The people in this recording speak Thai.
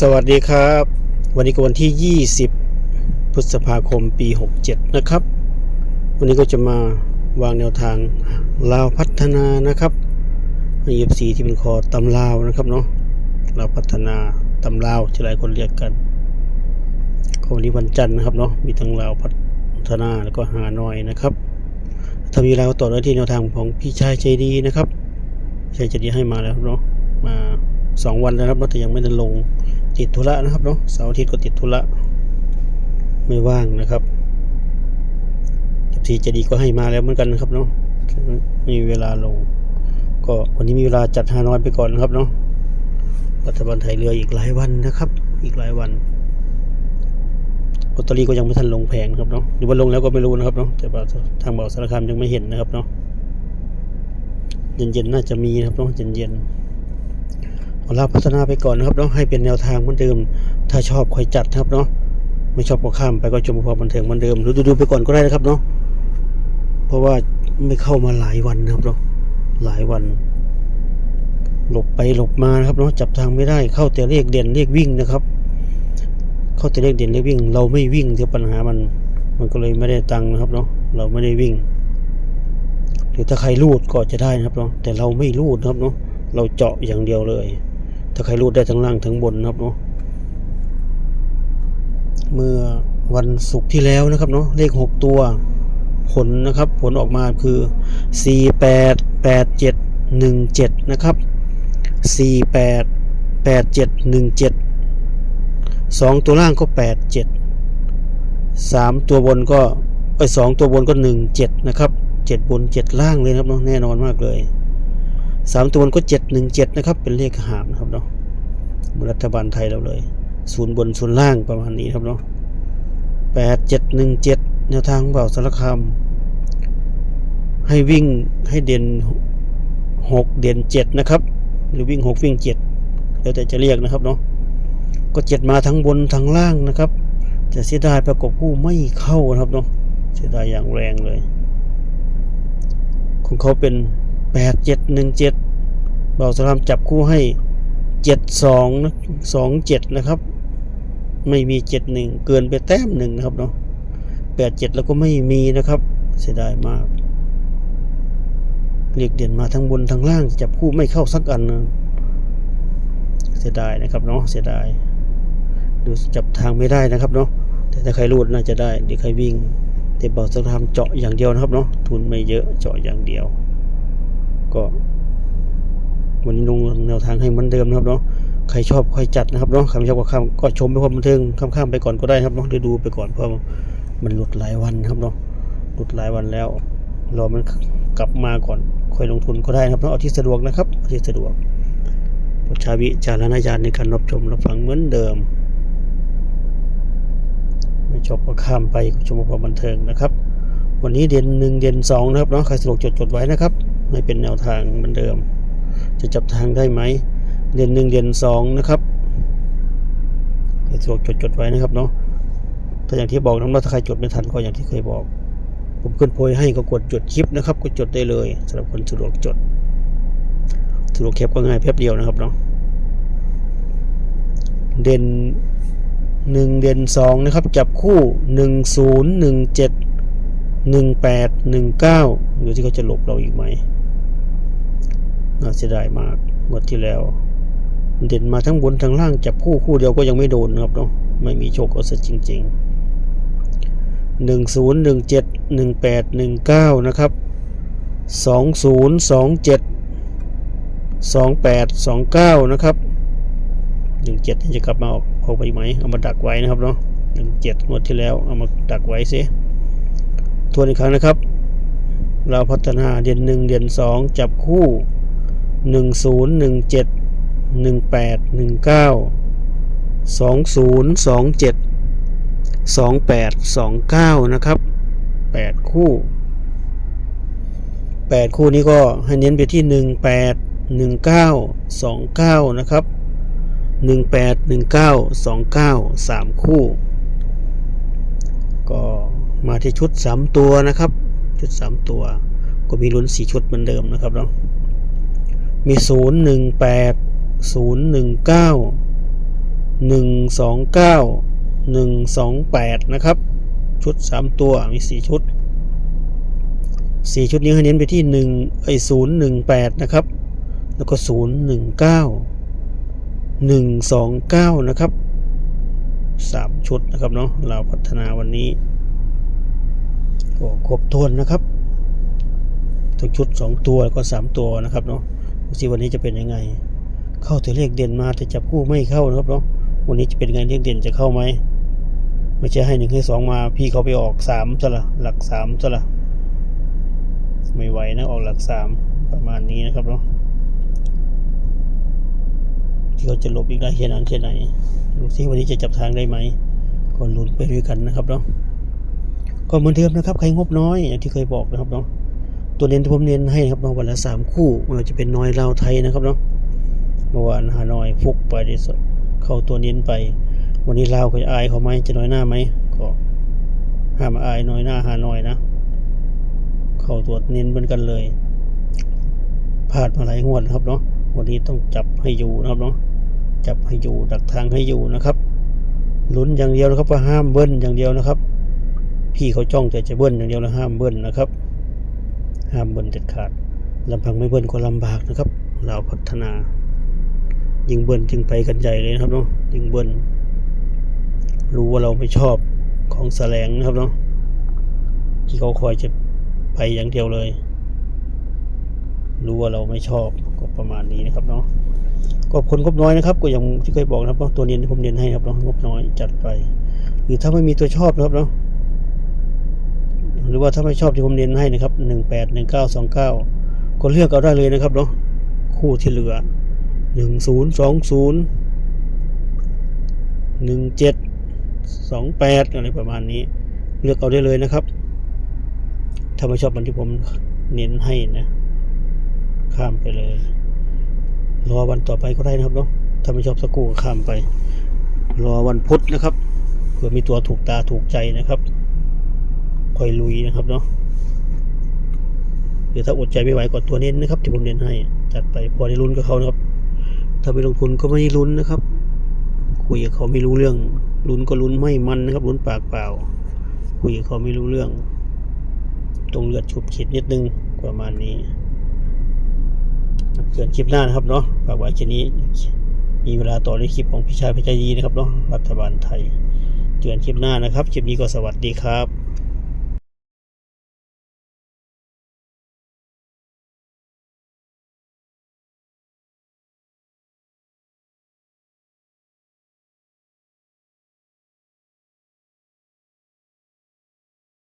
สวัสดีครับ วันนี้ก็วันที่ 20 พฤษภาคมปี 67 นะครับ วันนี้ก็จะมาวางแนวทางลาวพัฒนานะครับในเอฟซีที่เป็นคอตำลาวนะครับเนาะลาวพัฒนาตำลาวที่หลายคนเรียกกันก็วันนี้วันจันทร์นะครับเนาะมีทั้งลาวพัฒนาแล้วก็ฮานอยนะครับ ถ้ามีแล้วต่อได้ที่แนวทางของพี่ชายใจดีนะครับชายใจดีให้มาแล้วเนาะมาสองวันแล้วครับแต่ยังไม่ได้ลง ติดธุระนะครับเนาะเสาร์อาทิตย์ก็ติดธุระไม่ว่างนะครับทีใจดีก็ให้มาแล้วเหมือนกันนะครับเนาะมีเวลาลง ก็วันนี้มีเวลาจัดฮานอยไปก่อนนะครับเนาะรัฐบาลไทยเรืออีกหลายวันนะครับ อีกหลายวันลอตเตอรี่ก็ยังไม่ทันลงแผงครับเนาะหรือว่าลงแล้วก็ไม่รู้นะครับเนาะแต่ว่าทางเบาสารคามยังไม่เห็นนะครับเนาะเย็นๆน่าจะมีนะครับเนาะเย็นๆ เอาลาพัฒนาไปก่อนนะครับเนาะให้เป็นแนวทางเหมือนเดิม ถ้าชอบคอยจัดครับเนาะไม่ชอบก็ข้ามไปก็ชมพอบันเทิงเหมือนเดิมหรือดูๆไปก่อนก็ได้นะครับเนาะเพราะว่าไม่เข้ามาหลายวันนะครับเนาะหลายวัน หลบไปหลบมานะครับเนาะจับทางไม่ได้เข้าแต่เลขเด่นเลขวิ่งนะครับ เข้าแต่เลขเด่นเลขวิ่ง เราไม่วิ่งเดี๋ยวปัญหามัน มันก็เลยไม่ได้ตังค์นะครับเนาะเราไม่ได้วิ่งหรือถ้าใครรูดก็จะได้นะครับเนาะแต่เราไม่รูดนะครับเนาะเราเจาะอย่างเดียวเลย ถ้าใครรูดได้ทั้งล่างทั้งบนนะครับเนาะเมื่อวันศุกร์ที่แล้วนะครับเนาะเลขหกตัว ผลนะครับ ผลออกมาคือ 4 8 8 7 1 7 นะครับ 4 8 8 7 1 7 2 ตัวล่างก็ 8 7 3 ตัวบนก็เอ้สองตัวบนก็ 1 7 นะครับ 7 บน 7 ล่างเลยครับเนาะแน่นอนมากเลย 3ตัวบนก็7 1 7นะครับ เป็นเลขหามนะครับเนาะมรัฐบาลไทยเราเลย ศูนย์บนศูนย์ล่างประมาณนี้ครับเนาะ8 7 1 7แนวทางเบาสารคามให้วิ่งให้เด่นหกเด่นเจ็ดนะครับ หรือวิ่งหกวิ่งเจ็ดแล้วแต่จะเรียกนะครับเนาะก็เจ็ดมาทั้งบนทั้งล่างนะครับแต่เสียดายประกบคู่ไม่เข้านะครับเนาะเสียดายอย่างแรงเลย ของเขาเป็น แปดเจ็ดหนึ่งเจ็ดเบาสลามจับคู่ให้เจ็ดสองสองเจ็ดนะครับ ไม่มีเจ็ดหนึ่งเกินไปแต้มหนึ่งนะครับเนาะแปดเจ็ดแล้วก็ไม่มีนะครับ เสียดายมากเรียกเด่นมาทั้งบนทั้งล่างจับคู่ไม่เข้าสักอันนะเสียดายนะครับเนาะเสียดายดูจับทางไม่ได้นะครับเนาะแต่ถ้าใครรูดน่าจะได้หรือใครวิ่งแต่บอกจะทำเจาะอย่างเดียวนะครับเนาะทุนไม่เยอะเจาะอย่างเดียว ก็ วันนี้ลงแนวทางให้เหมือนเดิมนะครับเนาะใครชอบค่อยจัดนะครับเนาะใครไม่ชอบก็ข้ามก็ชมไปความบันเทิงข้ามๆไปก่อนก็ได้ครับเนาะดูดูไปก่อนเพราะมันหลุดหลายวันครับเนาะหลุดหลายวันแล้วรอมันกลับมาก่อนค่อยลงทุนก็ได้ครับเอาที่สะดวกนะครับเอาที่สะดวกปรดใช้วิจารณญาณในการรับชมรับฟังเหมือนเดิม ไม่ชอบก็ข้ามไปชมความบันเทิงนะครับ วันนี้เดือนหนึ่งเดือนสองนะครับเนาะใครสะดวกจดจดไว้นะครับ ไม่เป็นแนวทางเหมือนเดิม จะจับทางได้ไหมเดือนหนึ่งเดือนสองนะครับใครสวกจดจดไว้นะครับเนาะถ้าอย่างที่บอกน้องๆถ้าใครจดไม่ทันก็อย่างที่เคยบอก ผมขึ้นโพยให้ก็กดจดคลิปนะครับก็จดได้เลยสำหรับคนสะดวกจดสะดวกแคปก็ง่ายแป๊บเดียวนะครับเนาะเด่นหนึ่งเด่นสองนะครับ จับคู่หนึ่งศูนย์หนึ่งเจ็ดหนึ่งแปดหนึ่งเก้าดูที่เขาจะหลบเราอีกไหม น่าเสียดายมากงวดที่แล้ว เด่นมาทั้งบนทั้งล่างจับคู่คู่เดียวก็ยังไม่โดนนะครับเนาะไม่มีโชคเอาซะจริงๆหนึ่งศูนย์หนึ่งเจ็ดหนึ่งแปดหนึ่งเก้านะครับสองศูนย์สองเจ็ดสองแปดสองเก้านะครับหนึ่งเจ็ดจะกลับมาออกออกไปไหม เอามาดักไว้นะครับเนาะหนึ่งเจ็ดงวดที่แล้ว เอามาดักไว้สิทวนอีกครั้งนะครับ เราพัฒนาเดือนหนึ่งเดือนสองจับคู่ หนึ่งศูนย์หนึ่งเจ็ดหนึ่งแปดหนึ่งเก้าสองศูนย์สองเจ็ดสองแปดสองเก้านะครับแปดคู่แปดคู่นี้ก็ให้เน้นไปที่หนึ่งแปดหนึ่งเก้าสองเก้านะครับหนึ่งแปดหนึ่งเก้าสองเก้าสามคู่ ก็มาที่ชุดสามตัวนะครับ ชุดสามตัว ก็มีลุ้นสี่ชุดเหมือนเดิมนะครับเนาะ มีศูนย์หนึ่งแปดศูนะครับ ชุดสามตัวมีสี่ชุดสี่ชุดนี้ให้เน้นไปที่หนึ่งไอศูนย์หนึ่งแปดนะครับ แล้วก็ศูนย์หนึ่งเก้าหนึ่งสองเก้านะครับสามชุดนะครับเนาะเราพัฒนาวันนี้ก็ครบถ้วนนะครับทุกชุดสองตัวแล้วก็สามตัวนะครับเนาะ สิวันนี้จะเป็นยังไง เข้าแต่เลขเด่นมาแต่จับคู่ไม่เข้านะครับเนาะวันนี้จะเป็นไงเลขเด่นจะเข้าไหมไม่ใช่ให้หนึ่งให้สองมาพี่เขาไปออกสามซะละหลักสามซะละไม่ไหวนะออกหลักสามประมาณนี้นะครับเนาะที่เขาจะลบอีกได้แค่นั้นแค่ไหนดูซิวันนี้จะจับทางได้ไหมก็ลุ้นไปด้วยกันนะครับเนาะก็เหมือนเดิมนะครับ ใครงบน้อยอย่างที่เคยบอกนะครับเนาะ ตัวเน้นที่ผมเน้นให้ครับเนาะวันละสามคู่ไม่ว่าจะเป็นน้อยลาวไทยนะครับเนาะเมื่อวานฮานอยฟุกไปที่สดเข้าตัวเน้นไป วันนี้ลาวก็จะอายเขาไหมจะน้อยหน้าไหมก็ห้ามอายน้อยหน้าฮานอยนะ เข้าตัวเน้นเหมือนกันเลยพลาดมาหลายงวดนะครับเนาะวันนี้ต้องจับให้อยู่นะครับเนาะจับให้อยู่ดักทางให้อยู่นะครับลุ้นอย่างเดียวนะครับว่าห้ามเบิ้ลอย่างเดียวนะครับ พี่เขาจ้องแต่จะเบิ้ลอย่างเดียวแล้วห้ามเบิ้ลนะครับ ห้ามเบิลเด็ดขาดลำพังไม่เบิ้ลก็ลำบากนะครับเราพัฒนา ยิงเบิ้ลจึงไปกันใหญ่เลยนะครับเนาะยิงเบิ้ลรู้ว่าเราไม่ชอบของแสลงนะครับเนาะที่เขาคอยจะไปอย่างเดียวเลย รู้ว่าเราไม่ชอบก็ประมาณนี้นะครับเนาะก็คนงบน้อยนะครับก็อย่างที่เคยบอกนะครับเนาะตัวเน้นที่ผมเน้นให้ครับเนาะงบน้อยจัดไป หรือถ้าไม่มีตัวชอบนะครับเนาะ หรือว่าถ้าไม่ชอบที่ผมเน้นให้นะครับหนึ่งแปดหนึ่งเก้าสองเก้าก็เลือกเอาได้เลยนะครับเนาะคู่ที่เหลือหนึ่งศูนย์สองศูนย์หนึ่งเจ็ดสองแปดอะไรประมาณนี้ เลือกเอาได้เลยนะครับ ถ้าไม่ชอบมันที่ผมเน้นให้นะ ข้ามไปเลย รอวันต่อไปก็ได้นะครับเนาะถ้าไม่ชอบสักกูก็ข้ามไป รอวันพุธนะครับเผื่อมีตัวถูกตาถูกใจนะครับ ค่อยลุยนะครับเนาะหรือถ้าอดใจไม่ไหวก็ตัวเน้นนะครับที่ผมเน้นให้จัดไปพอได้ลุ้นกับเขานะครับ ถ้าไปลงทุนก็ไม่ลุ้นนะครับ คุยกับเขาไม่รู้เรื่องลุ้นก็ลุ้นไม่มันนะครับลุ้นปากเปล่า คุยกับเขาไม่รู้เรื่อง ตรงเลือดฉุบฉิดนิดนึงประมาณนี้เกินคลิปหน้านะครับเนาะฝากไว้แค่นี้ มีเวลาต่อในคลิปของพี่ชายพี่ใจดีนะครับเนาะรัฐบาลไทยเตือนคลิปหน้านะครับ คลิปนี้ก็สวัสดีครับ